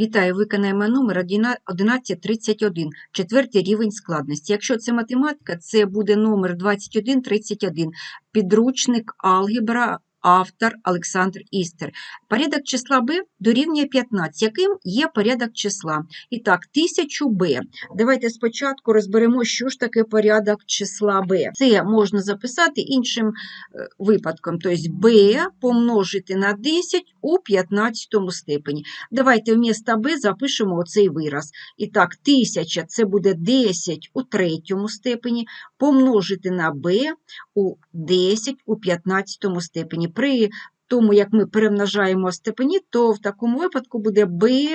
Вітаю, виконаємо номер 1131, четвертий рівень складності. Якщо це математика, це буде номер 2131, підручник алгебра, автор Олександр Істер. Порядок числа b дорівнює 15. Яким є порядок числа? І так, 1000b. Давайте спочатку розберемо, що ж таке порядок числа b. Це можна записати іншим е, випадком, тобто b помножити на 10 у 15 степені. Давайте вмісто Б запишемо оцей вираз. І так, 1000 – це буде 10 у третьому степені, помножити на Б у 10 у 15 степені. При тому, як ми перемножаємо степені, то в такому випадку буде b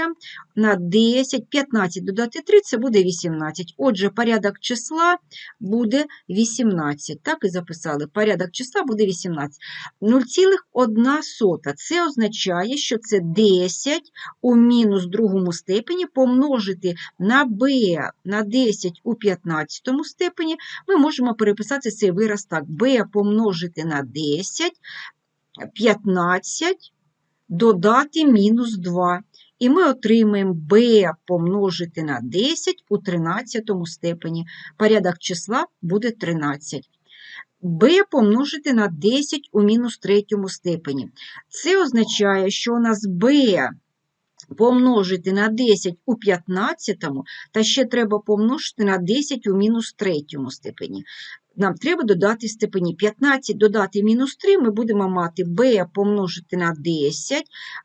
на 10, 15 додати 3 – це буде 18. Отже, порядок числа буде 18. Так і записали. Порядок числа буде 18. 0,1 – це означає, що це 10 у мінус другому степені помножити на b на 10 у 15 степені. Ми можемо переписати цей вираз так. b помножити на 10 – 15 додати мінус 2. І ми отримаємо b помножити на 10 у 13 степені. Порядок числа буде 13. b помножити на 10 у мінус третьому степені. Це означає, що у нас b помножити на 10 у 15, та ще треба помножити на 10 у мінус третьому степені. Нам треба додати степені 15 додати мінус 3, ми будемо мати b помножити на 10,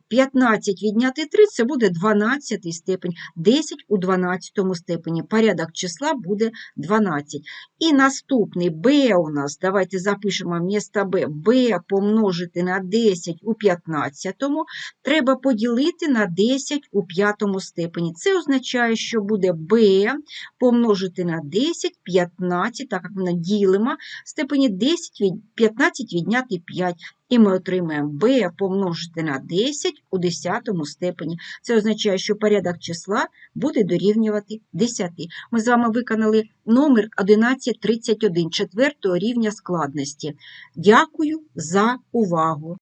15 відняти 3 – це буде 12 степень, 10 у 12 степені. Порядок числа буде 12. І наступний b у нас, давайте запишемо вмісто b, b помножити на 10 у 15, треба поділити на 10 у 5 степені. Це означає, що буде b помножити на 10, 15, так як ми ділимо, степені 10, від- 15 відняти 5. І ми отримаємо b помножити на 10 у 10 степені. Це означає, що порядок числа буде дорівнювати 10. Ми з вами виконали номер 1131 четвертого рівня складності. Дякую за увагу!